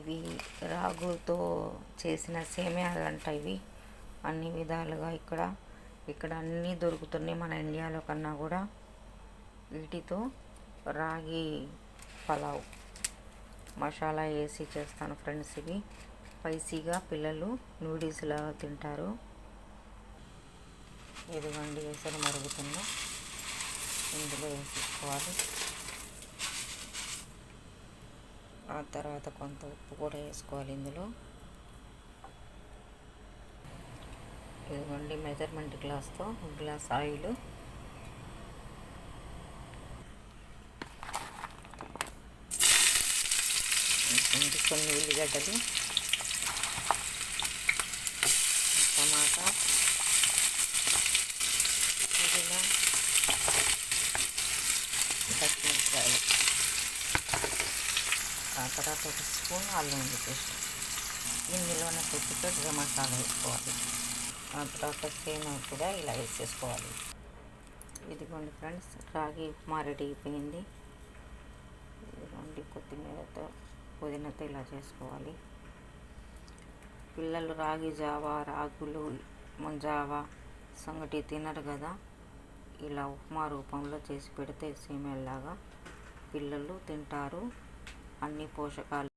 ఇవి రాగులతో చేసిన సేమియాలు అంట ఇవి. అన్ని విధాలుగా ఇక్కడ ఇక్కడ అన్నీ దొరుకుతున్నాయి మన ఇండియాలో కన్నా కూడా. వీటితో రాగి పలావ్ మసాలా వేసి చేస్తాను ఫ్రెండ్స్ ఇవి. స్పైసీగా పిల్లలు నూడిల్స్లా తింటారు. ఇదిగోండి వేసరి మరుగుతుందో ఇందులో వేసుకోవాలి ఆ తర్వాత కొంత ఉప్పు కూడా వేసుకోవాలి ఇందులో. ఇదిగోండి మెజర్మెంట్ గ్లాస్తో గ్లాస్ ఆయిల్. కొన్ని ఉల్లిగడ్డలు టమాటా. తర్వాత ఒక స్పూన్ అల్లం ఉంది పేస్ట్ ఇందులోనే కొద్దిగా గరం మసాలా వేసుకోవాలి. ఆ తర్వాత సేమియా కూడా ఇలా వేసేసుకోవాలి. ఇదిగోండి ఫ్రెండ్స్ రాగి ఉప్మా రెడీ అయిపోయింది. ఇదిగోండి కొత్తిమీరతో పుదీనాతో ఇలా చేసుకోవాలి. పిల్లలు రాగి జావా రాగులు ముంజావా సంగటి తినరు కదా. ఇలా ఉప్మా రూపంలో చేసి పెడితే సేమియాలాగా పిల్లలు తింటారు. అన్ని పోషకాలు